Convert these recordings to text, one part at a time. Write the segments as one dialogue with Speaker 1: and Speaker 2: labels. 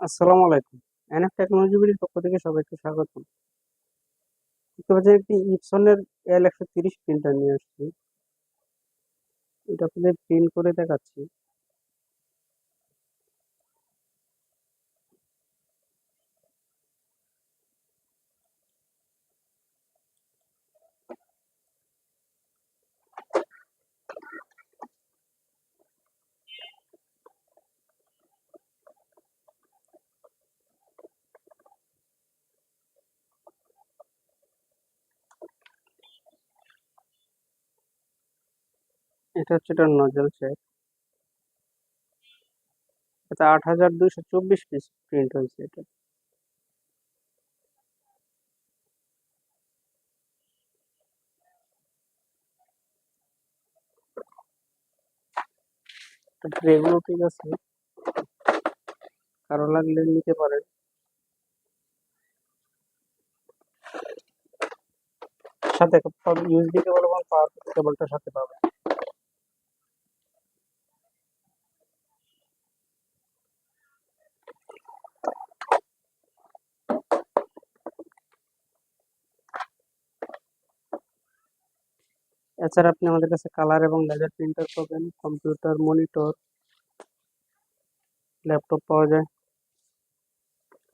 Speaker 1: আসসালামু আলাইকুম। NF technology বিডির পক্ষ থেকে সবাইকে স্বাগতম। দেখতে পাচ্ছেন একটি ইপসনের এল একশো তিরিশ প্রিন্টার নিয়ে আসছি। এটা আপনাদের প্রিন্ট করে দেখাচ্ছি। এটা হচ্ছে এটা নজল সেট এটা আট হাজার দুইশো চব্বিশ পিস প্রিন্ট হয়েছে এটা। ট্রেগুলো ঠিক আছে কারও লাগলে নিতে পারেন। সাথে ইউএসবি কেবল এবং পাওয়ার কেবলটা সাথে পাবেন। এছাড়া আপনি আমাদের কাছে কালার এবং লেজার প্রিন্টার পাবেন কম্পিউটার মনিটর ল্যাপটপ পাওয়া যায়।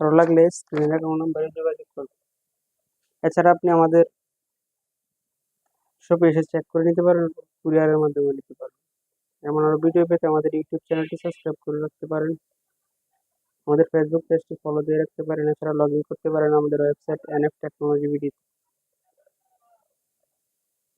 Speaker 1: ভালো লাগলে স্ক্রিনে থাকা নাম্বারে যোগাযোগ করবেন এছাড়া আপনি আমাদের শপে এসে চেক করে নিতে পারেন কুরিয়ারের মাধ্যমে নিতে পারেন এমন আরও ভিডিও পেতে আমাদের ইউটিউব চ্যানেলটি সাবস্ক্রাইব করে রাখতে পারেন। আমাদের ফেসবুক পেজটি ফলো দিয়ে রাখতে পারেন। এছাড়া লগ ইন করতে পারেন আমাদের website N F technology BD